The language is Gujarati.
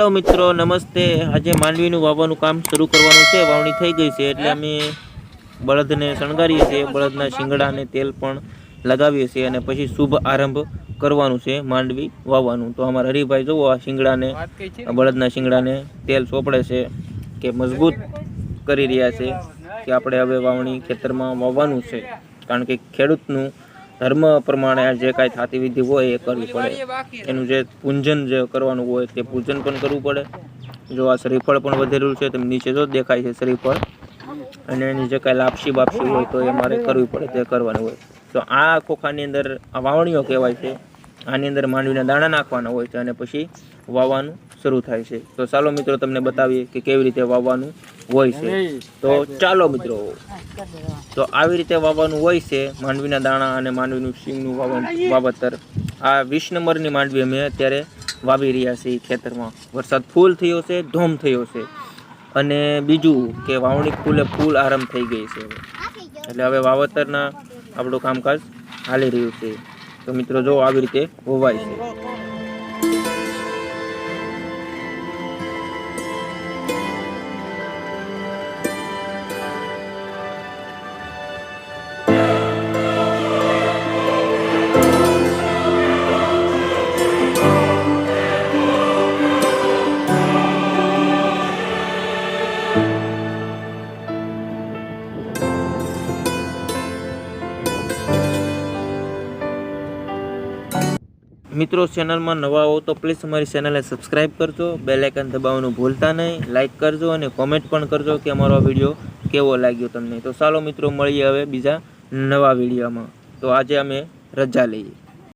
તો મિત્રો નમસ્તે. આજે માંડવીનું વાવવાનું કામ શરૂ કરવાનું છે. વાવણી થઈ ગઈ છે એટલે અમે બળદને શણગારીએ છીએ. બળદના શિંગડાને તેલ પણ લગાવીએ છીએ અને પછી શુભ આરંભ કરવાનું છે માંડવી વાવવાનું. તો અમારા હરિભાઈ જુઓ આ શિંગડાને બળદના શિંગડાને તેલ સોંપડે છે કે મજબૂત કરી રહ્યા છે કે આપણે હવે વાવણી ખેતરમાં વાવવાનું છે. કારણ કે ખેડૂતનું ધર્મ પ્રમાણે જે કાંઈ થતી વિધિ હોય એ કરવી પડે. એનું જે પૂંજન જે કરવાનું હોય તે પૂજન પણ કરવું પડે. જો આ શ્રીફળ પણ વધેલું છે, તમે નીચે જો દેખાય છે શ્રીફળ. અને એની જે કાંઈ લાપસી બાપસી હોય તો એ મારે કરવી પડે તે કરવાનું હોય. તો આ ખોખાની અંદર આ વાવણીઓ કહેવાય છે. આની અંદર માંડવીના દાણા નાખવાના હોય છે અને પછી વાવવાનું. શરૂ થાય છે. તો ચાલો મિત્રો તમને બતાવીએ કે કેવી રીતે વાવવાનું હોય છે. તો ચાલો મિત્રો. તો આવી રીતે વાવવાનું હોય છે માંડવીના દાણા અને માંડવીનું સિંગનું વાવન વાવતર આ વીસ નંબરની માંડવી અમે અત્યારે વાવી રહ્યા છીએ ખેતરમાં. વરસાદ ફૂલ થયો છે ધોમ થયો છે. અને બીજું કે વાવણી ફૂલે ફૂલ આરંભ થઈ ગઈ છે એટલે હવે વાવતરના આપણું કામકાજ હાલી રહ્યું છે. તો મિત્રો જો આવી રીતે હોવાય છે. મિત્રો ચેનલમાં નવા હો તો પ્લીઝ અમારી ચેનલને સબસ્ક્રાઇબ કરજો. બેલાઇકન દબાવવાનું ભૂલતા નહીં. લાઇક કરજો અને કોમેન્ટ પણ કરજો કે અમારો વીડિયો કેવો લાગ્યો તમને. તો ચાલો મિત્રો, મળીએ હવે બીજા નવા વિડીયોમાં તો આજે અમે રજા લઈએ.